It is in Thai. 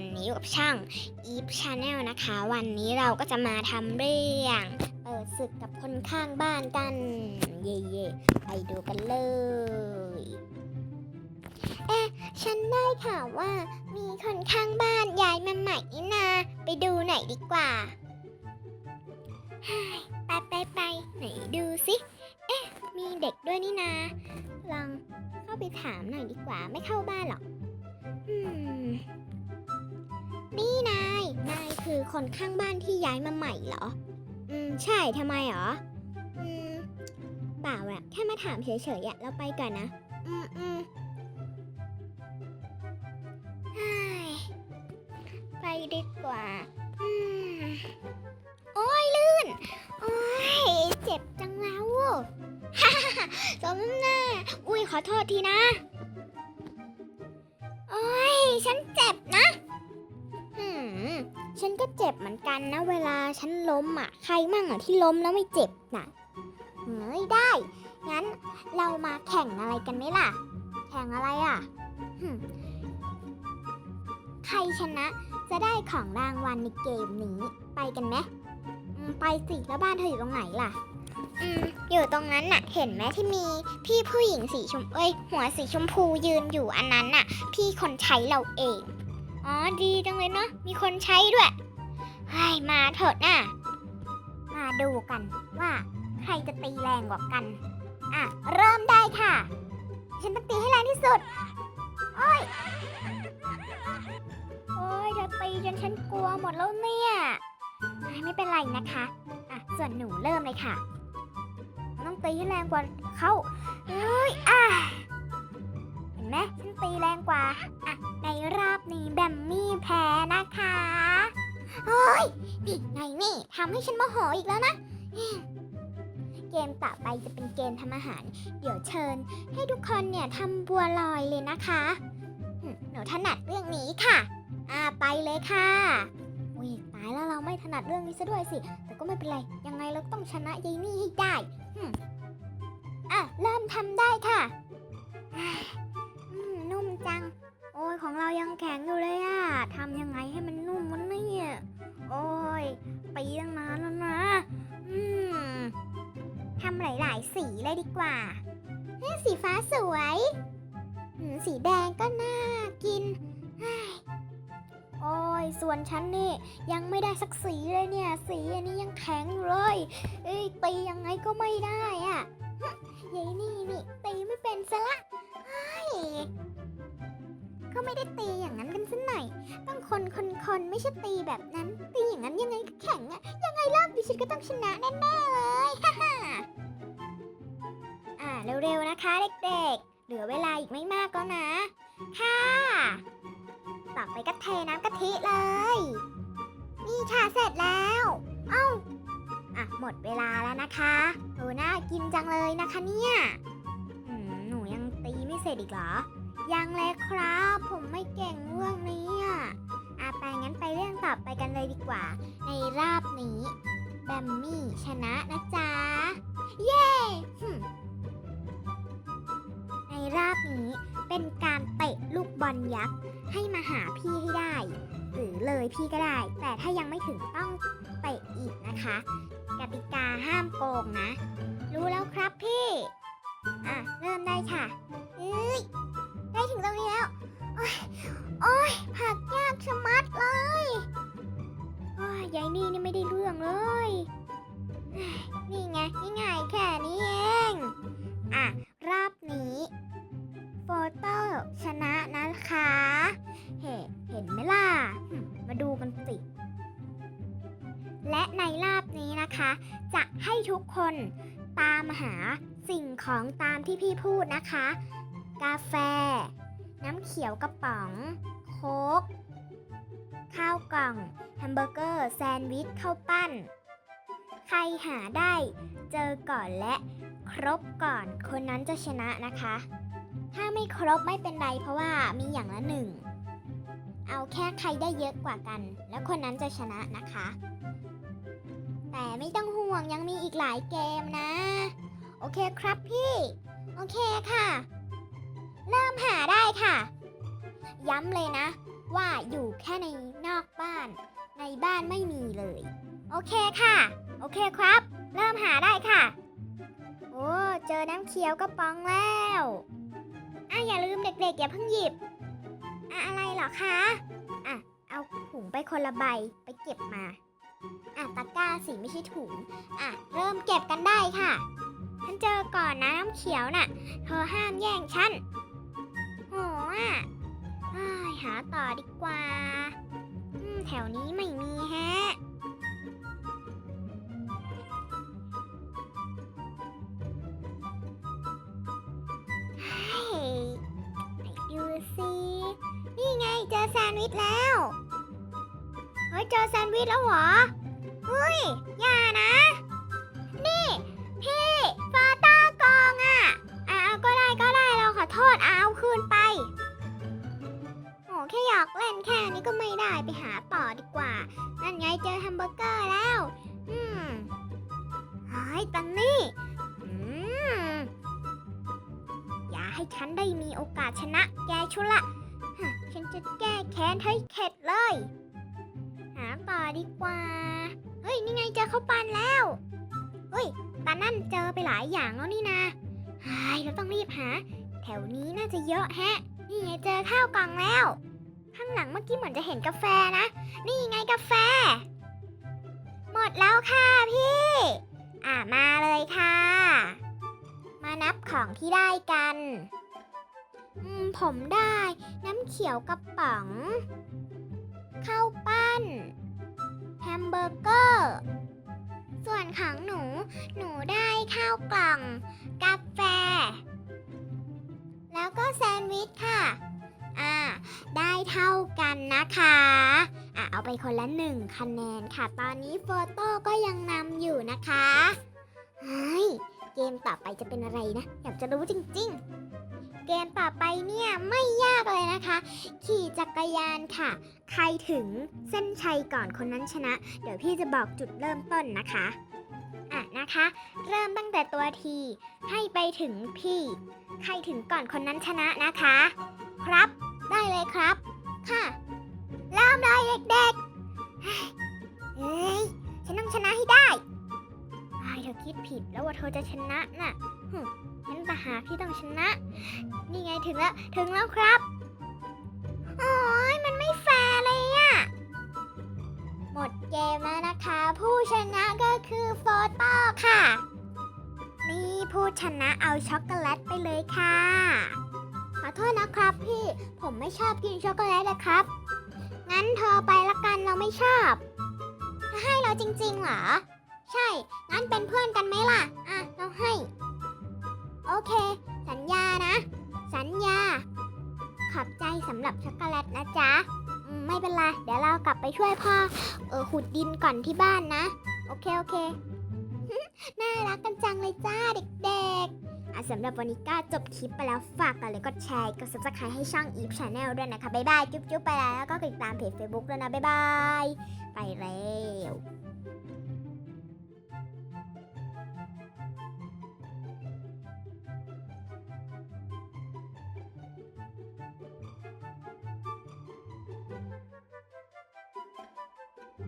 วันนี้อยู่กับช่าง Eve Channel นะคะ วันนี้เราก็จะมาทำเรื่องเปิดศึกกับคนข้างบ้านกัน เย่ๆไปดูกันเลย เอ๊ะ ฉันได้ข่าวว่ามีคนข้างบ้านย้ายมาใหม่นี่นา ไปดูหน่อยดีกว่าไปไปไปไหนดูสิ เอ๊ะ มีเด็กด้วยนี่นา ลองเข้าไปถามหน่อยดีกว่าไม่เข้าบ้านหรอก อืม นี่นาย นายคือคนข้างบ้านที่ย้ายมาใหม่เหรอ อืม ใช่ทำไมเหรอ อืม เปล่าอะแค่มาถามเฉยๆอะเราไปก่อนนะ อืมอืมไปดีกว่า อืม โอ้ยลื่น โอ้ยเจ็บจังแล้วฮ่าฮ่าฮ่าสมน้ำหน้า อุ้ยขอโทษทีนะ จ็บเหมือนกันนะเวลาฉันล้มอะ ใครมั่งอะที่ล้มแล้วไม่เจ็บน่ะเฮ้ยได้ งั้นเรามาแข่งอะไรกันไหมล่ะ แข่งอะไรอะหึ่มใครชนะจะได้ของรางวัลในเกมนี้ ไปกันไหมอืมไปสิแล้วบ้านเธออยู่ตรงไหนล่ะ อืมอยู่ตรงนั้นน่ะ เห็นไหมที่มีพี่ผู้หญิงสีชมเอ้ยหัวสีชมพูยืนอยู่อันนั้นน่ะ พี่คนใช้เราเอง อ๋อดีจังเลยเนาะมีคนใช้ด้วย เฮ้ยมาเถอะน่ะมาดูกันว่าใครจะตีแรงกว่ากัน อะ เริ่มได้ค่ะ ฉันต้องตีให้แรงที่สุด โอ้ย โอ้ยเธอตีจนฉันกลัวหมดแล้วเนี่ยเฮ้ยไม่เป็นไรนะคะ อะ ส่วนหนูเริ่มเลยค่ะ ต้องตีให้แรงกว่าเขาเอ้ย อะ เห็นไหมฉันตีแรงกว่า อะ ในรอบนี้แบมมี่แพ้นะคะ เฮ้ยนี่ไงนี่ทำให้ฉันโมโหอีกแล้วนะ เกมต่อไปจะเป็นเกมทำอาหาร เดี๋ยวเชิญ ให้ทุกคนเนี่ยทำบัวลอยเลยนะคะหนูถนัดเรื่องนี้ค่ะ อ่าไปเลยค่ะอุ้ยตายแล้วเราไม่ถนัดเรื่องนี้ซะด้วยสิ แต่ก็ไม่เป็นไร ยังไงเราต้องชนะยายนี่ให้ได้อะเริ่มทำได้ค่ะนุ่มจัง โอ้ยของเรายังแข็ง กว่าเฮ้สีฟ้าสวย สีแดงก็น่ากิน โอ้ย ส่วนฉันนี่ ยังไม่ได้สักสีเลยเนี่ย สีอันนี้ยังแข็งอยู่เลย เอ้ยตียังไงก็ไม่ได้อะฮึยายนี่นี่ตีไม่เป็นซะละเฮ้ยก็ไม่ได้ตีอย่างนั้นกันสักหน่อย ต้องคนคนคนไม่ใช่ตีแบบนั้น ตีอย่างนั้นยังไงก็แข็งอะยังไงรอบดิฉันก็ต้องชนะแน่ๆเลย เร็วๆนะคะเด็กๆ เหลือเวลาอีกไม่มากแล้วนะ ค่ะ ต่อไปก็เทน้ำกะทิเลย นี่ค่ะเสร็จแล้ว เอ้า อะ หมดเวลาแล้วนะคะโอ้น่ากินจังเลยนะคะเนี่ยหนูยังตีไม่เสร็จอีกเหรอ ยังเลยครับ ผมไม่เก่งเรื่องนี้อะอะไปงั้นไปเรื่องต่อไปกันเลยดีกว่า ในรอบนี้แบมมี่ชนะนะจ๊ะ เย้ รอบนี้เป็นการเตะลูกบอลยักษ์ให้มาหาพี่ให้ได้ หรือเลยพี่ก็ได้ แต่ถ้ายังไม่ถึงต้องเตะอีกนะคะ กติกาห้ามโกงนะ รู้แล้วครับพี่ อะ เริ่มได้ค่ะเอ้ยได้ถึงตรงนี้แล้ว โอ้ยโอ้ยผักยากชะมัดเลยโอ้ยยายนี่นี่ไม่ได้เรื่องเลยเฮ้ยนี่ไงนี่ ตามหาสิ่งของตามที่พี่พูดนะคะ กาแฟ น้ำเขียวกระป๋อง โค้ก ข้าวกล่องแฮมเบอร์เกอร์ แซนด์วิชข้าวปั้น ใครหาได้ เจอก่อนและครบก่อนคนนั้นจะชนะนะคะ ถ้าไม่ครบไม่เป็นไรเพราะว่ามีอย่างละหนึ่ง เอาแค่ใครได้เยอะกว่ากัน แล้วคนนั้นจะชนะนะคะ แต่ไม่ต้องห่วงยังมีอีกหลายเกมนะ โอเคครับพี่ โอเคค่ะ เริ่มหาได้ค่ะ ย้ำเลยนะ ว่าอยู่แค่ในนอกบ้าน ในบ้านไม่มีเลย โอเคค่ะ โอเคครับ เริ่มหาได้ค่ะ โอ้เจอน้ำเขียวกระป๋องแล้วอะอย่าลืมเด็กๆอย่าเพิ่งหยิบอะอะไรเหรอคะ อะ เอาถุงไปคนละใบไปเก็บมา อะตะกร้าสิไม่ใช่ถุง อะ เริ่มเก็บกันได้ค่ะ ฉันเจอก่อนนะน้ำเขียวน่ะ เธอห้ามแย่งฉันโหอะหาต่อดีกว่า แถวนี้ไม่มีแฮะเฮ้ยดูสิ นี่ไงเจอแซนด์วิชแล้ว เจอแซนด์วิชแล้วเหรอเฮ้ย อย่านะ นี่ พี่ฟาต้ากองอะ่ะอะเอาก็ได้ก็ได้เราขอโทษอะเอาคืนไป โอ้แค่อยากเล่นแค่นี้ก็ไม่ได้ไปหาต่อดีกว่า นั่นไงเจอแฮมเบอร์เกอร์แล้ว อืมเฮ้ยตันนี่อืมอย่าให้ฉันได้มีโอกาสชนะแกชุละ ฉันจะแก้แค้นให้เข็ดเลย ดีกว่า เฮ้ย นี่ไงเจอข้าวปันแล้ว เฮ้ยตานั่นเจอไปหลายอย่างแล้วนี่นะเฮ้เราต้องรีบหา แถวนี้น่าจะเยอะแฮะ นี่ไงเจอข้าวกล่องแล้ว ข้างหลังเมื่อกี้เหมือนจะเห็นกาแฟนะ นี่ไงกาแฟ หมดแล้วค่ะพี่ อะมาเลยค่ะ มานับของที่ได้กัน อืม ผมได้ น้ำเขียวกระป๋องข้าวปั้น ฮมเบอร์เกอร์ ส่วนของหนู หนูได้ข้าวกล่อง กาแฟ แล้วก็แซนด์วิชค่ะ อ่า ได้เท่ากันนะคะ อะ เอาไปคนละหนึ่งคะแนนค่ะ ตอนนี้โฟโต้ก็ยังนำอยู่นะคะ เฮ้ย เกมต่อไปจะเป็นอะไรนะ อยากจะรู้จริง ๆ เกมต่อไปเนี่ยไม่ยากเลยนะคะ ขี่จักรยานค่ะ ใครถึงเส้นชัยก่อนคนนั้นชนะ เดี๋ยวพี่จะบอกจุดเริ่มต้นนะคะอะนะคะ เริ่มตั้งแต่ตัวที ให้ไปถึงพี่ ใครถึงก่อนคนนั้นชนะนะคะ ครับได้เลยครับ ค่ะเริ่มเลยเด็กๆเฮ้ยฉันต้องชนะให้ได้ไอ้เธอคิดผิดแล้วว่าเธอจะชนะน่ะ งั้นต่าหากที่ต้องชนะ นี่ไงถึงแล้ว ถึงแล้วครับ โอ้ยมันไม่แฟร์เลยอะหมดเกมแล้วนะคะ ผู้ชนะก็คือโฟโต้ค่ะ นี่ผู้ชนะเอาช็อกโกแลตไปเลยค่ะ ขอโทษนะครับพี่ ผมไม่ชอบกินช็อกโกแลตเลยครับ งั้นเธอไปละกันเราไม่ชอบให้เราจริงๆเหรอ ใช่ งั้นเป็นเพื่อนกันไหมล่ะ อะ เราให้ โอเค สัญญานะ สัญญา ขอบใจสำหรับช็อกโกแลตนะจ๊ะไม่เป็นไร เดี๋ยวเรากลับไปช่วยพ่อ เออขุดดินก่อนที่บ้านนะ โอเค โอเค น่ารักกันจังเลยจ้าเด็กๆอะสำหรับวันนี้ก็จบคลิปไปแล้วฝากกันเลยกดแชร์กด subscribe ให้ช่อง Eve Channel ด้วยนะคะ บ๊ายบาย จุ๊บๆ ไปแล้ว แล้วก็ติดตามเพจ Facebook ด้วยนะ บ๊ายบาย ไปแล้ว